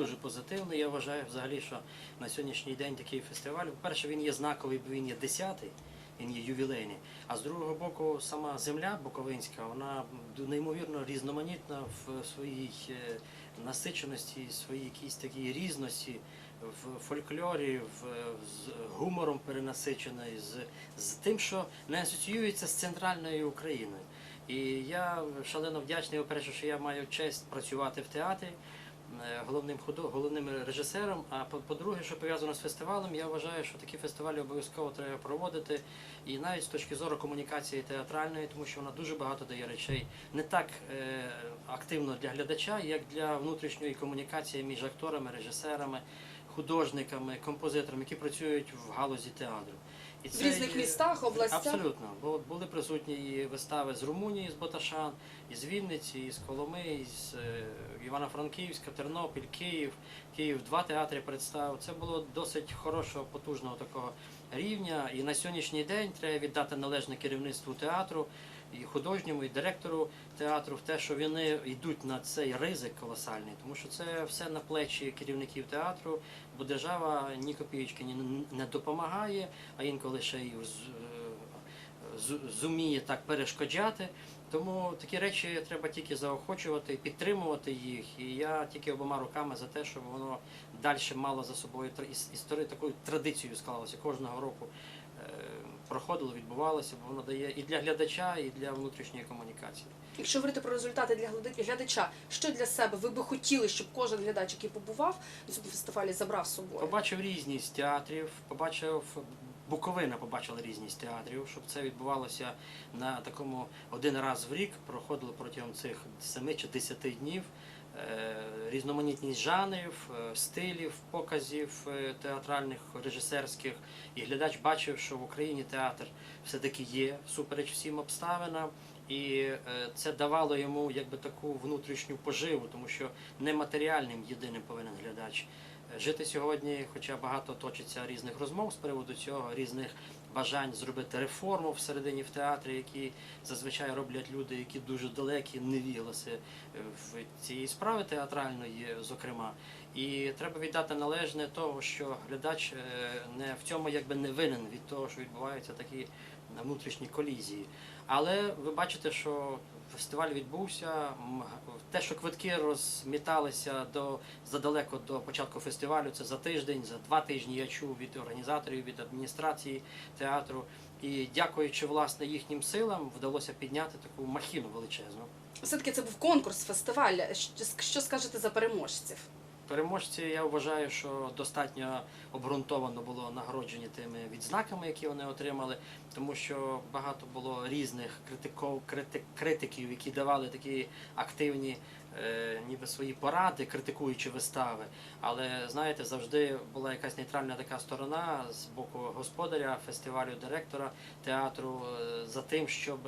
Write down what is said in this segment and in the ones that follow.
дуже позитивний. Я вважаю взагалі, що на сьогоднішній день такий фестиваль, по-перше, він є знаковий, бо він є десятий, він є ювілейний. А з другого боку, сама земля Буковинська, вона неймовірно різноманітна в своїй е, насиченості, своїй якійсь такій різності. В фольклорі, в, з гумором перенасичений, з, з тим, що не асоціюється з центральною Україною. І я шалено вдячний, по-перше, що я маю честь працювати в театрі головним худо, головним режисером. А по- по-друге, що пов'язано з фестивалем, я вважаю, що такі фестивалі обов'язково треба проводити. І навіть з точки зору комунікації театральної, тому що вона дуже багато дає речей не так е, активно для глядача, як для внутрішньої комунікації між акторами, режисерами, художниками, композиторами, які працюють в галузі театру. І В різних містах, областях. Абсолютно. Бо були присутні і вистави з Румунії, з Боташан, із Вінниці, з Коломи, і з Івано-Франківська, Тернопіль, Київ. Київ два театри представив. Це було досить хорошого, потужного такого рівня. І на сьогоднішній день треба віддати належне керівництву театру, і художньому, і директору театру в те, що вони йдуть на цей ризик колосальний, тому що це все на плечі керівників театру, бо держава ні копієчки ні не допомагає, а інколи ще й з- зуміє так перешкоджати. Тому такі речі треба тільки заохочувати, підтримувати їх. І я тільки обома руками за те, щоб воно далі мало за собою історію такою традицією склалося. Кожного року е, проходило, відбувалося, бо воно дає і для глядача, і для внутрішньої комунікації. Якщо говорити про результати для гляда- глядача, що для себе ви би хотіли, щоб кожен глядач, який побував на цьому фестивалі, забрав з собою? Побачив різність театрів, побачив Буковина побачила різність театрів, щоб це відбувалося на такому один раз в рік, проходило протягом цих семи чи десяти днів. Е, Різноманітність жанрів, е, стилів, показів е, театральних, режисерських. І глядач бачив, що в Україні театр все-таки є, всупереч всім обставинам. І це давало йому якби таку внутрішню поживу, тому що нематеріальним єдиним повинен глядач жити сьогодні, хоча багато точиться різних розмов з приводу цього, різних бажань зробити реформу всередині в театрі, які зазвичай роблять люди, які дуже далекі, невігласи в цієї справи театральної, зокрема. І треба віддати належне того, що глядач е, не в цьому якби не винен від того, що відбуваються такі внутрішні колізії. Але ви бачите, що фестиваль відбувся. Те, що квитки розміталися до задалеко до початку фестивалю, це за тиждень, за два тижні я чув від організаторів, від адміністрації театру. І дякуючи власне їхнім силам, вдалося підняти таку махіну величезну. Все-таки це був конкурс, фестиваль. Що, скажете за переможців? Переможці, я вважаю, що достатньо обґрунтовано було нагороджені тими відзнаками, які вони отримали, тому що багато було різних критиков, крити- критиків, які давали такі активні ніби свої поради, критикуючи вистави. Але знаєте, завжди була якась нейтральна така сторона з боку господаря фестивалю, директора театру е, за тим, щоб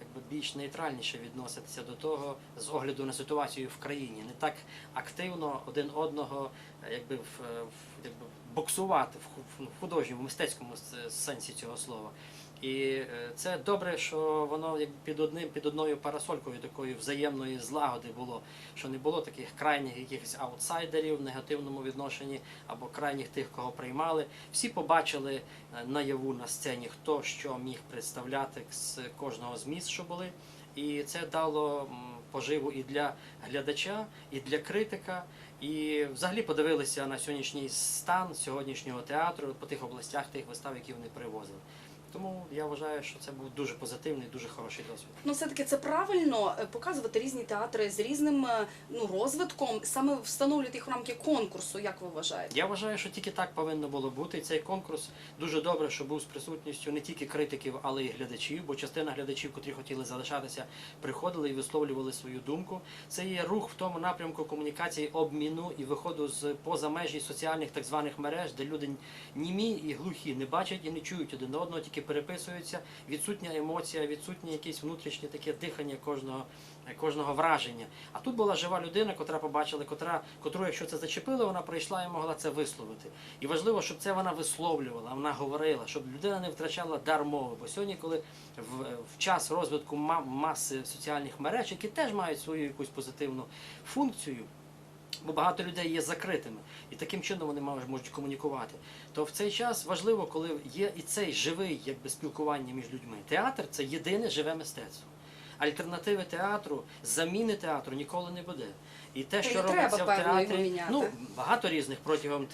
якби більш нейтральніше відноситися до того з огляду на ситуацію в країні, не так активно один одного е, якби в, е, якби боксувати в ху- в художньому, мистецькому сенсі цього слова. І е, це добре, що воно як під одним під одною парасолькою такої взаємної злагоди було, що не було таких крайніх якихось аутсайдерів в негативному відношенні або крайніх тих, кого приймали. Всі побачили е, наяву на сцені, хто що міг представляти з кожного з міст, що були. І це дало поживу і для глядача, і для критика. І взагалі подивилися на сьогоднішній стан сьогоднішнього театру по тих областях, тих вистав, які вони привозили. Тому я вважаю, що це був дуже позитивний, дуже хороший досвід. Ну, все-таки це правильно е, показувати різні театри з різним е, ну, розвитком, саме встановлювати їх в рамки конкурсу, як ви вважаєте? Я вважаю, що тільки так повинно було бути. І цей конкурс дуже добре, що був з присутністю не тільки критиків, але й глядачів, бо частина глядачів, котрі хотіли залишатися, приходили і висловлювали свою думку. Це є рух в тому напрямку комунікації, обміну і виходу з поза межі соціальних так званих мереж, де люди німі і глухі не бачать і не чують один одного, тільки переписуються. Відсутня емоція, відсутнє якесь внутрішнє таке дихання кожного, кожного враження. А тут була жива людина, котра побачила, котра, котру, якщо це зачепило, вона прийшла і могла це висловити. І важливо, щоб це вона висловлювала, вона говорила, щоб людина не втрачала дар мови. Бо сьогодні, коли в, в час розвитку ма- маси соціальних мереж, які теж мають свою якусь позитивну функцію, Бо багато людей є закритими, і таким чином вони можуть комунікувати. То в цей час важливо, коли є і цей живий якби, спілкування між людьми. Театр це єдине живе мистецтво. Альтернативи театру, заміни театру ніколи не буде. І те, що робиться в театрі, ну багато різних протягом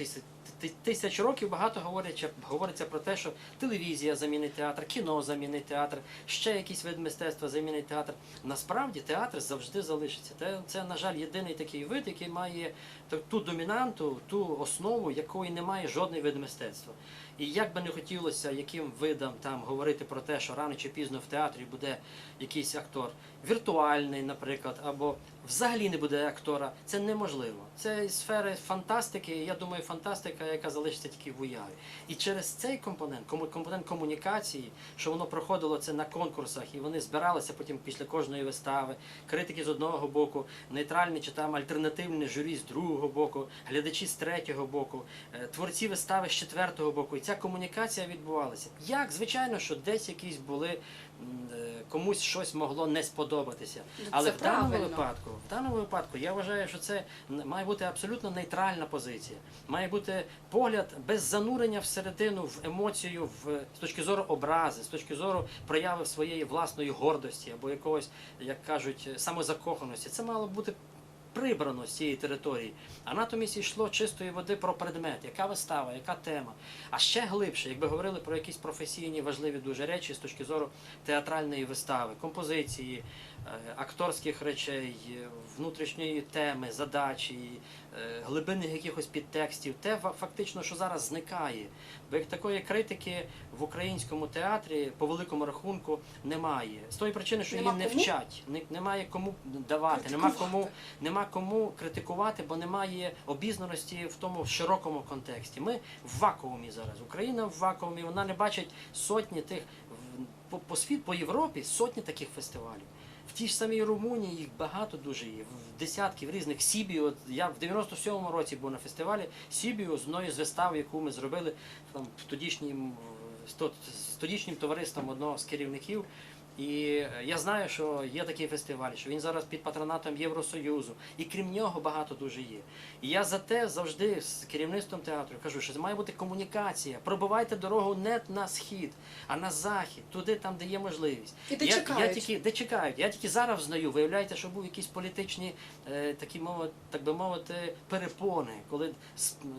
тисяч, років багато говорять, говориться про те, що телевізія замінить театр, кіно замінить театр, ще якийсь вид мистецтва замінить театр. Насправді театр завжди залишиться. Це, це на жаль, єдиний такий вид, який має ту домінанту, ту основу, якої немає жодний вид мистецтва. І як би не хотілося яким видам там говорити про те, що рано чи пізно в театрі буде якийсь актор віртуальний, наприклад, або взагалі не буде актора, це неможливо. Це сфери фантастики. Я думаю, фантастика, яка залишиться тільки в уяві. І через цей компонент, компонент комунікації, що воно проходило це на конкурсах, і вони збиралися потім після кожної вистави, критики з одного боку, нейтральні чи там альтернативні журі з другого боку, глядачі з третього боку, е, творці вистави з четвертого боку. Ця комунікація відбувалася. Як? Звичайно, що десь якісь були е, комусь щось могло не сподобатися. Але це в даному правильно. випадку, в даному випадку, я вважаю, що це має бути абсолютно нейтральна позиція. Має бути погляд без занурення всередину в емоцію, в з точки зору образи, з точки зору прояви своєї власної гордості або якогось, як кажуть, самозакоханості. Це мало бути. Прибрано з цієї території, а натомість йшло чистої води про предмет, яка вистава, яка тема. А ще глибше, якби говорили про якісь професійні важливі дуже речі з точки зору театральної вистави, композиції, е, акторських речей, внутрішньої теми, задачі, глибинних якихось підтекстів, те фа- фактично, що зараз зникає. Бо як такої критики в українському театрі по великому рахунку немає. З тої причини, що Нема її не кому? вчать, не- немає кому давати, нема кому, нема кому критикувати, бо немає обізнаності в тому широкому контексті. Ми в вакуумі зараз. Україна в вакуумі, вона не бачить сотні тих по, по світ, по Європі сотні таких фестивалів. В тій ж самій Румунії їх багато дуже є, в десятків різних. Сібіо, я в 97-му році був на фестивалі Сібіо з одної з вистав, яку ми зробили там, в тодішнім, з тодішнім товариством одного з керівників. І е, я знаю, що є такий фестиваль, що він зараз під патронатом Євросоюзу, і крім нього багато дуже є. І я за те завжди з керівництвом театру кажу, що має бути комунікація. Пробивайте дорогу не на схід, а на захід, туди, там, де є можливість. І де я, чекають. Я тільки, де чекають. Я тільки зараз знаю. Виявляється, що був якісь політичні, е, такі мови, так би мовити, перепони, коли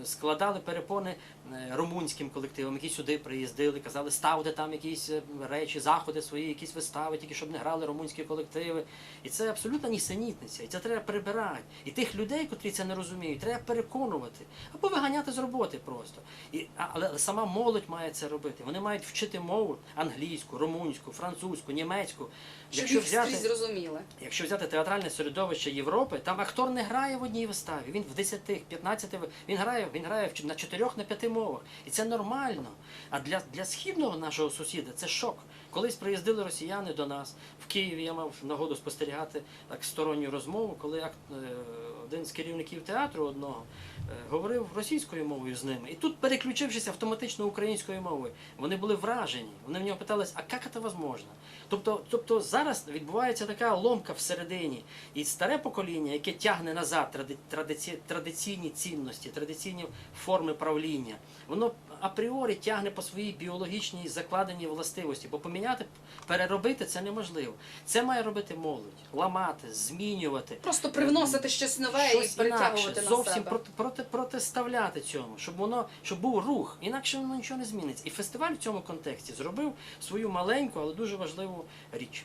складали перепони е, румунським колективам, які сюди приїздили, казали, ставте там якісь е, речі, заходи свої, якісь вистави, тільки щоб не грали румунські колективи. І це абсолютна нісенітниця. І це треба прибирати. І тих людей, котрі це не розуміють, треба переконувати або виганяти з роботи просто. І, але сама молодь має це робити. Вони мають вчити мову англійську, румунську, французьку, німецьку. Щоб їх скрізь зрозуміли. Якщо взяти театральне середовище Європи, там актор не грає в одній виставі. Він в 10, 15, ви- він грає, він грає на 4 на 5 мовах. І це нормально. А для, для східного нашого сусіда це шок. Колись приїздили росіяни до нас в Києві. Я мав нагоду спостерігати так сторонню розмову, коли е, один з керівників театру одного е, говорив російською мовою з ними. І тут, переключившись автоматично українською мовою, вони були вражені. Вони в нього питались, а як це можливо? Тобто, тобто зараз відбувається така ломка всередині, і старе покоління, яке тягне назад традиці- традиційні цінності, традиційні форми правління, воно апріорі тягне по своїй біологічній закладеній властивості, бо поміняти, переробити це неможливо. Це має робити молодь, ламати, змінювати. Просто привносити щось нове і перетягувати інакше, на зовсім себе. проти, проти, протиставляти цьому, щоб воно щоб був рух, інакше воно нічого не зміниться. І фестиваль в цьому контексті зробив свою маленьку, але дуже важливу річ.